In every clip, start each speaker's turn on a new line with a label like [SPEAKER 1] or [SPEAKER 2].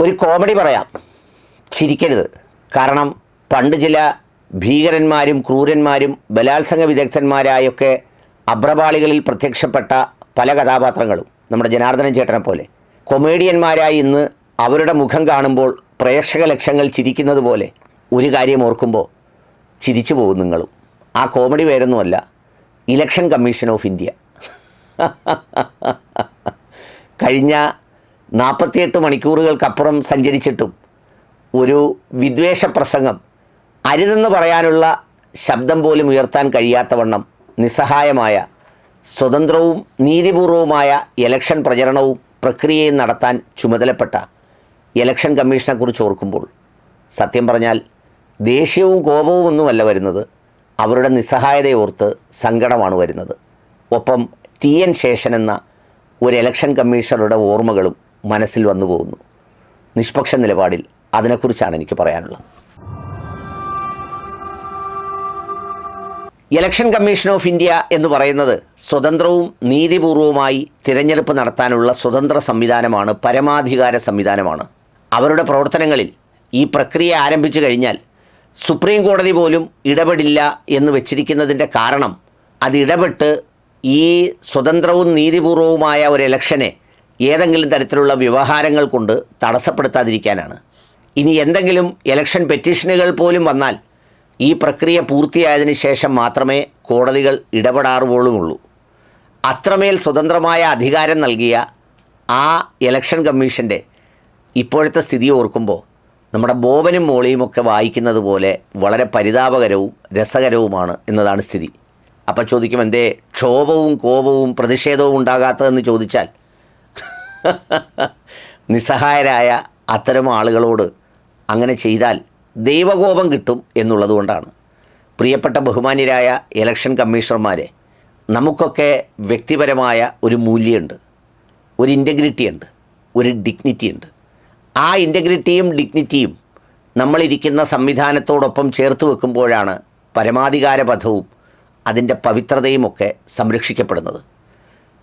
[SPEAKER 1] ഒരു കോമഡി പറയാം. ചിരിക്കരുത്. കാരണം പണ്ട് ചില ഭീകരന്മാരും ക്രൂരന്മാരും ബലാത്സംഗ വിദഗ്ധന്മാരായൊക്കെ അഭ്രപാളികളിൽ പ്രത്യക്ഷപ്പെട്ട പല കഥാപാത്രങ്ങളും. നമ്മുടെ ജനാർദ്ദനൻ ചേട്ടനെ പോലെ. കൊമേഡിയന്മാരായി ഇന്ന് അവരുടെ മുഖം കാണുമ്പോൾ പ്രേക്ഷക ലക്ഷങ്ങൾ ചിരിക്കുന്നത് പോലെ ഒരു കാര്യം ഓർക്കുമ്പോൾ ചിരിച്ചു പോകും നിങ്ങളും. ആ കോമഡി വേറൊന്നുമല്ല ഇലക്ഷൻ കമ്മീഷൻ ഓഫ് ഇന്ത്യ. കഴിഞ്ഞ നാൽപ്പത്തിയെട്ട് മണിക്കൂറുകൾക്കപ്പുറം സഞ്ചരിച്ചിട്ടും ഒരു വിദ്വേഷ പ്രസംഗം അരുതെന്ന് പറയാനുള്ള ശബ്ദം പോലും ഉയർത്താൻ കഴിയാത്തവണ്ണം നിസ്സഹായമായ സ്വതന്ത്രവും നീതിപൂർവവുമായ ഇലക്ഷൻ പ്രചരണവും പ്രക്രിയയും നടത്താൻ ചുമതലപ്പെട്ട ഇലക്ഷൻ കമ്മീഷനെക്കുറിച്ച് ഓർക്കുമ്പോൾ സത്യം പറഞ്ഞാൽ ദേഷ്യവും കോപവും ഒന്നുമല്ല വരുന്നത്. അവരുടെ നിസ്സഹായതയോർത്ത് സങ്കടമാണ് വരുന്നത്. ഒപ്പം ടി എൻ ശേഷൻ എന്ന ഒരു ഇലക്ഷൻ കമ്മീഷണറുടെ ഓർമ്മകളും മനസ്സിൽ വന്നു പോകുന്നു. നിഷ്പക്ഷ നിലപാടിൽ അതിനെക്കുറിച്ചാണ് എനിക്ക് പറയാനുള്ളത്. ഇലക്ഷൻ കമ്മീഷൻ ഓഫ് ഇന്ത്യ എന്ന് പറയുന്നത് സ്വതന്ത്രവും നീതിപൂർവവുമായി തിരഞ്ഞെടുപ്പ് നടത്താനുള്ള സ്വതന്ത്ര സംവിധാനമാണ് പരമാധികാര സംവിധാനമാണ്. അവരുടെ പ്രവർത്തനങ്ങളിൽ ഈ പ്രക്രിയ ആരംഭിച്ചു കഴിഞ്ഞാൽ സുപ്രീം കോടതി പോലും ഇടപെടില്ല എന്ന് വെച്ചിരിക്കുന്നതിന്റെ കാരണം അത് ഇടപെട്ട് ഈ സ്വതന്ത്രവും നീതിപൂർവവുമായ ഒരു ഇലക്ഷനെ ഏതെങ്കിലും തരത്തിലുള്ള വ്യവഹാരങ്ങൾ കൊണ്ട് തടസ്സപ്പെടുത്താതിരിക്കാനാണ്. ഇനി എന്തെങ്കിലും ഇലക്ഷൻ പെറ്റീഷനുകൾ പോലും വന്നാൽ ഈ പ്രക്രിയ പൂർത്തിയായതിനു ശേഷം മാത്രമേ കോടതികൾ ഇടപെടാറുപോളുമുള്ളൂ അത്രമേൽ സ്വതന്ത്രമായ അധികാരം നൽകിയ ആ ഇലക്ഷൻ കമ്മീഷന്റെ ഇപ്പോഴത്തെ സ്ഥിതി ഓർക്കുമ്പോൾ നമ്മുടെ ബോബനും മോളിയുമൊക്കെ വായിക്കുന്നത് പോലെ വളരെ പരിതാപകരവും രസകരവുമാണ് എന്നതാണ് സ്ഥിതി. അപ്പോൾ ചോദിക്കും എന്തേ ക്ഷോഭവും കോപവും പ്രതിഷേധവും ഉണ്ടാകാത്തതെന്ന് ചോദിച്ചാൽ നിസ്സഹായരായ അത്തരം ആളുകളോട് അങ്ങനെ ചെയ്താൽ ദൈവകോപം കിട്ടും എന്നുള്ളതുകൊണ്ടാണ് പ്രിയപ്പെട്ട ബഹുമാന്യരായ ഇലക്ഷൻ കമ്മീഷണർമാരെ നമുക്കൊക്കെ വ്യക്തിപരമായ ഒരു മൂല്യമുണ്ട് ഒരു ഇന്റഗ്രിറ്റി ഉണ്ട് ഒരു ഡിഗ്നിറ്റി ഉണ്ട്. ആ ഇന്റഗ്രിറ്റിയും ഡിഗ്നിറ്റിയും നമ്മളിരിക്കുന്ന സംവിധാനത്തോടൊപ്പം ചേർത്ത് വെക്കുമ്പോഴാണ് പരമാധികാരപഥവും അതിന്റെ പവിത്രതയുമൊക്കെ സംരക്ഷിക്കപ്പെടുന്നത്.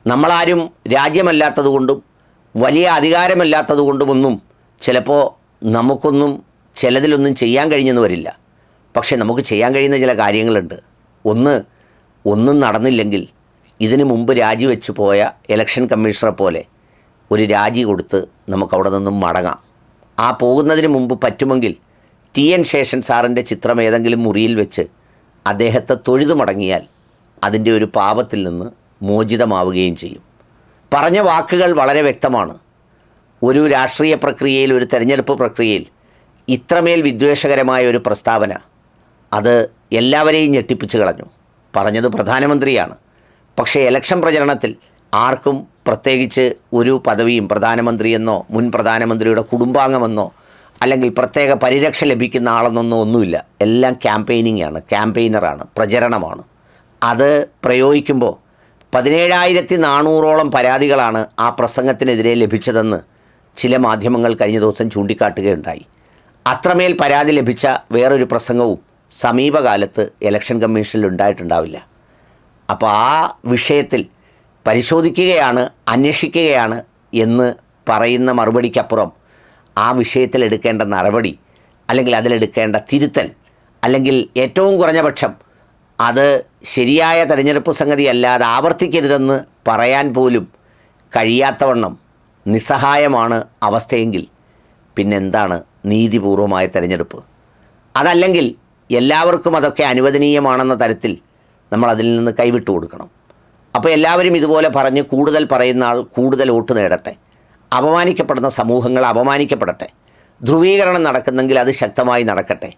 [SPEAKER 1] നമ്മളാരും രാജ്യമല്ലാത്തതുകൊണ്ടും വലിയ അധികാരമല്ലാത്തതുകൊണ്ടുമൊന്നും ചിലപ്പോൾ നമുക്കൊന്നും ചിലതിലൊന്നും ചെയ്യാൻ കഴിഞ്ഞെന്ന് വരില്ല. പക്ഷെ നമുക്ക് ചെയ്യാൻ കഴിയുന്ന ചില കാര്യങ്ങളുണ്ട്. ഒന്ന് ഒന്നും നടന്നില്ലെങ്കിൽ ഇതിനു മുമ്പ് രാജിവെച്ച് പോയ ഇലക്ഷൻ കമ്മീഷണറെ പോലെ ഒരു രാജി കൊടുത്ത് നമുക്ക് അവിടെ നിന്നും മടങ്ങാം. ആ പോകുന്നതിന് മുമ്പ് പറ്റുമെങ്കിൽ ടി എൻ ശേഷൻ സാറിന്റെ ചിത്രം ഏതെങ്കിലും മുറിയിൽ വെച്ച് അദ്ദേഹത്തെ തൊഴുതു മടങ്ങിയാൽ അതിന്റെ ഒരു പാപത്തിൽ നിന്ന് മോചിതമാവുകയും ചെയ്യും. പറഞ്ഞ വാക്കുകൾ വളരെ വ്യക്തമാണ്. ഒരു രാഷ്ട്രീയ പ്രക്രിയയിൽ ഒരു തെരഞ്ഞെടുപ്പ് പ്രക്രിയയിൽ ഇത്രമേൽ വിദ്വേഷകരമായ ഒരു പ്രസ്താവന അത് എല്ലാവരെയും ഞെട്ടിപ്പിച്ചു കളഞ്ഞു. പറഞ്ഞത് പ്രധാനമന്ത്രിയാണ്. പക്ഷേ ഇലക്ഷൻ പ്രചരണത്തിൽ ആർക്കും പ്രത്യേകിച്ച് ഒരു പദവിയും പ്രധാനമന്ത്രിയെന്നോ മുൻ പ്രധാനമന്ത്രിയുടെ കുടുംബാംഗമെന്നോ അല്ലെങ്കിൽ പ്രത്യേക പരിരക്ഷ ലഭിക്കുന്ന ആളെന്നൊന്നും ഒന്നുമില്ല. എല്ലാം ക്യാമ്പയിനിങ് ആണ് ക്യാമ്പയിനറാണ് പ്രചരണമാണ്. അത് പ്രയോഗിക്കുമ്പോൾ പതിനേഴായിരത്തി നാനൂറോളം പരാതികളാണ് ആ പ്രസംഗത്തിനെതിരെ ലഭിച്ചതെന്ന് ചില മാധ്യമങ്ങൾ കഴിഞ്ഞ ദിവസം ചൂണ്ടിക്കാട്ടുകയുണ്ടായി. അത്രമേൽ പരാതി ലഭിച്ച വേറൊരു പ്രസംഗവും സമീപകാലത്ത് ഇലക്ഷൻ കമ്മീഷനിൽ ഉണ്ടായിട്ടുണ്ടാവില്ല. അപ്പോൾ ആ വിഷയത്തിൽ പരിശോധിക്കുകയാണ് അന്വേഷിക്കുകയാണ് എന്ന് പറയുന്ന മറുപടിക്കപ്പുറം ആ വിഷയത്തിൽ എടുക്കേണ്ട നടപടി അല്ലെങ്കിൽ അതിലെടുക്കേണ്ട തിരുത്തൽ അല്ലെങ്കിൽ ഏറ്റവും കുറഞ്ഞ പക്ഷം അത് ശരിയായ തെരഞ്ഞെടുപ്പ് സംഗതി അല്ലാതെ ആവർത്തിക്കരുതെന്ന് പറയാൻ പോലും കഴിയാത്തവണ്ണം നിസ്സഹായമാണ് അവസ്ഥയെങ്കിൽ പിന്നെന്താണ് നീതിപൂർവമായ തെരഞ്ഞെടുപ്പ്? അതല്ലെങ്കിൽ എല്ലാവർക്കും അതൊക്കെ അനുവദനീയമാണെന്ന തരത്തിൽ നമ്മൾ അതിൽ നിന്ന് കൈവിട്ടു കൊടുക്കണം. അപ്പോൾ എല്ലാവരും ഇതുപോലെ പറഞ്ഞ് കൂടുതൽ പറയുന്ന ആൾ കൂടുതൽ വോട്ട് നേടട്ടെ. അപമാനിക്കപ്പെടുന്ന സമൂഹങ്ങൾ അപമാനിക്കപ്പെടട്ടെ. ധ്രുവീകരണം നടക്കുന്നെങ്കിൽ അത് ശക്തമായി നടക്കട്ടെ.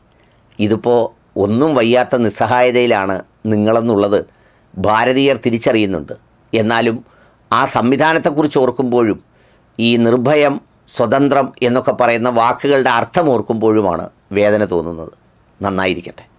[SPEAKER 1] ഇതിപ്പോൾ ഒന്നും വയ്യാത്ത നിസ്സഹായതയിലാണ് നിങ്ങളെന്നുള്ളത് ഭാരതീയർ തിരിച്ചറിയുന്നുണ്ട്. എന്നാലും ആ സംവിധാനത്തെക്കുറിച്ച് ഓർക്കുമ്പോഴും ഈ നിർഭയം സ്വതന്ത്രം എന്നൊക്കെ പറയുന്ന വാക്കുകളുടെ അർത്ഥം ഓർക്കുമ്പോഴുമാണ് വേദന തോന്നുന്നത്. നന്നായിരിക്കട്ടെ.